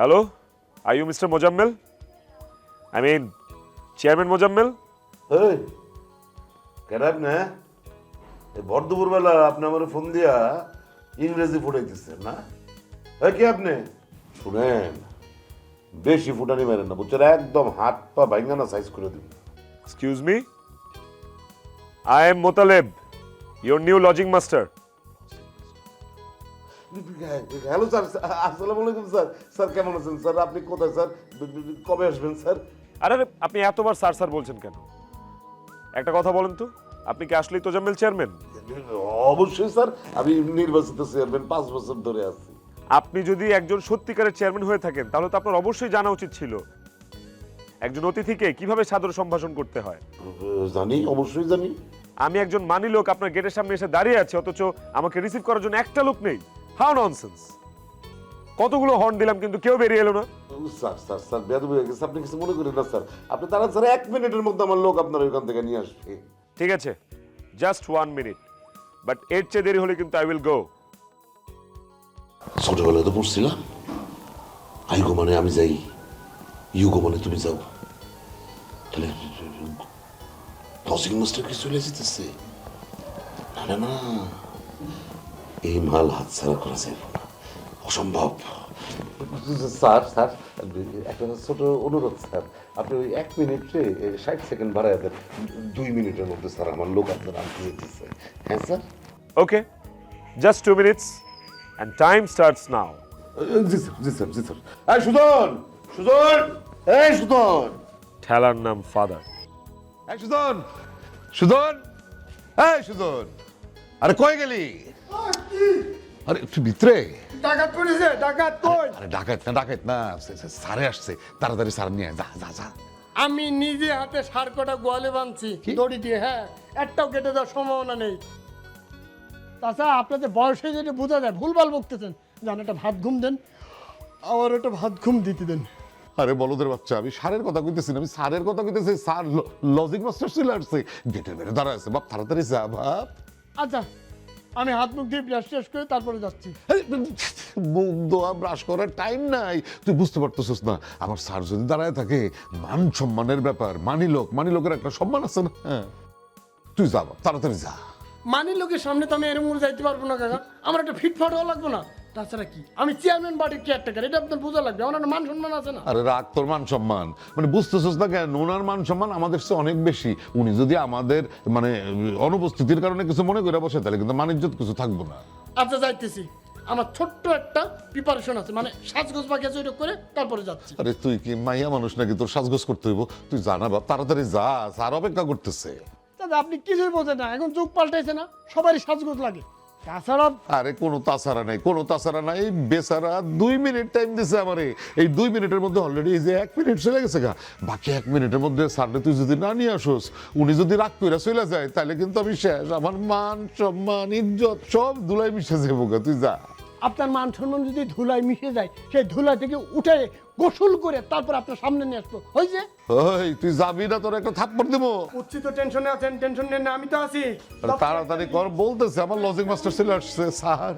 Hello are you mister Mozammel I mean chairman Mozammel এই কেন আপনি? এই ভর দুপুরবেলা আপনি আমার ফোন দিয়া ইংরেজি ফুটাইতেছেন না? এই কি আপনি? শুনেন বেশি ফুটানি মেরেন না বুঝছেন? একদম হাত পা ভাঙ্গা না সাইজ করে দিন excuse me I am Motaleb your new lodging master hello sir আসসালামু আলাইকুম স্যার স্যার কেমন আছেন? স্যার আপনি কোথায় স্যার কবে আসবেন স্যার আরে আপনি এতবার স্যার স্যার বলছেন কেন? একটা কথা বলেন তো। আপনি কি আসলেই তোজাম্মেল চেয়ারম্যান অবশ্যই স্যার আমি নির্বাচিত চেয়ারম্যান পাঁচ বছর ধরে আছি। আপনি যদি একজন সত্যিকারের চেয়ারম্যান হয়ে থাকেন তাহলে তো আপনার অবশ্যই জানা উচিত ছিল। একজন অতিথিকে কীভাবে সাদর সম্ভাষণ করতে হয়? জানি অবশ্যই জানি। আমি একজন মানি লোক আপনার গেটের সামনে এসে দাঁড়িয়ে আছে অথচ আমাকে রিসিভ করার জন্য একটা লোক নেই। হাউ ননসেন্স কতগুলো হর্ন দিলাম কিন্তু কেউ বেরিয়ে এলো না। স্যার স্যার স্যার বেদ হয়ে গেছে। আপনি কিছু মনে করেন না স্যার। আপনি তারা স্যার এক মিনিটের মধ্যে আমার লোক আপনার ওইখান থেকে নিয়ে আসবে। ঠিক আছে জাস্ট ওয়ান মিনিট বাট এর চেয়ে দেরি হলে কিন্তু আই উইল গো ছোটবেলায় তো পড়ছিলাম। আই গো মানে আমি যাই ইউ গো মানে তুমি যাও। তাহলে লজিং মাস্টার কি চলে যেতেছে? না না না। এই মাল হাতছাড়া করা যাবে না। অসম্ভব। স্যার স্যার একটা ছোট অনুরোধ স্যার। আপনি ওই এক মিনিটে ষাট সেকেন্ড বাড়াই দেন। দুই মিনিটের মধ্যে স্যার আমার লোক আপনার আনতে যেতেছে হ্যাঁ sir? Okay just two minutes and time starts now G sir জি স্যার জি স্যার। এই সুদন সুদন এই সুদন ঠেলার নাম ফাদার। এই সুদন সুদন এই সুদন আরে কই গেলি? আরে একটু ভিতরে ডাকাত পড়েছে ডাকাত কই? আরে ডাকাত না ডাকাত না সারে আসছে। তাড়াতাড়ি সার নিয়ে যা যা যা। আমি নিজে হাতে সার কটা গোয়ালে বাঁধছি দড়ি দিয়ে হ্যাঁ একটাও কেটে দেওয়ার সম্ভাবনা নেই। তাছাড়া আপনাদের বয়সে যেটা বোঝা যায় ভুলভাল বকতেছেন জান একটা ভাত ঘুম দেন আমার একটা ভাত ঘুম দিতে দেন। আরে বলদের বাচ্চা আমি সারের কথা কইতেছি না আমি সারের কথা কইতেছি স্যার লজিক মাস্টার চলে আসছে। গেটের বেড়ে দাঁড়া আছে বাপ তাড়াতাড়ি যা বাপ। আচ্ছা আমি হাত মুখ দিয়ে ব্রাশ ট্রাশ করে তারপরে যাচ্ছি। মুখ দোয়া ব্রাশ করার টাইম নাই। তুই বুঝতে পারতেছিস না আমার স্যার যদি দাঁড়ায় থাকে মান সম্মানের ব্যাপার। মানি লোক মানি লোকের একটা সম্মান আছে না? হ্যাঁ। তুই যা তাড়াতাড়ি যা। মানি লোকের সামনে তো আমি এরম করে যাইতে পারব না কাকা। আমার একটা ফিটফাট হওয়া লাগবে না। তাছাড়া কি? আমি চেয়ারম্যান বাড়ির কেয়ারটেকার এটা আপনার বোঝা লাগবে আমার মান সম্মান আছে না? আরে রাগ তোর মান সম্মান। মানে বুঝতেছিস না কেন ওনার মান সম্মান আমাদের চেয়ে অনেক বেশি। উনি যদি আমাদের মানে অনুপস্থিতির কারণে কিছু মনে করে বসে তাহলে কিন্তু মানিজ্যত কিছু থাকব না। আচ্ছা যাইতেছি। আমার ছোট্ট একটা প্রিপারেশন আছে মানে সাজগোজ বাকি আছে ওইটা করে তারপরে যাচ্ছি। আরে তুই কি মাইয়া মানুষ নাকি? তোর সাজগোজ করতে হইব। তুই জানা বাপ তাড়াতাড়ি যা স্যার অপেক্ষা করতেছে। দাদা আপনি কিছুই বোঝেন না এখন যুগ পাল্টাইছে না সবারই সাজগোজ লাগে। তাছাড়া আরে, কোনো তাছাড়া নাই, কোনো তাছাড়া নাই। বেচারা দুই মিনিট টাইম দিছে আমারে। এই দুই মিনিটের মধ্যে অলরেডি এই যে এক মিনিট চলে গেছে গা। বাকি এক মিনিটের মধ্যে সারলে তুই যদি না নিয়ে আসোস, উনি যদি রাগ করে চলে যায় তাহলে কিন্তু আমি শেষ। আমার মান, সম্মান, ইজ্জত সব দুলাই মিশে যাব গা, তুই যা। আপনার মান সম্মান যদি ধুলায় মিশে যায় সেই ধুলা থেকে উঠে গোসল করে তারপর আপনার সামনে নিয়ে আসব। হয়েছে? ওই তুই যাবি না তোর একটা থাপ্পড় দেবো। উচ্চিত টেনশনে আছেন টেনশন নেন না আমি তো আছি। তাড়াতাড়ি কর বলতেছে আমার লজিক মাস্টার চলে আসছে স্যার।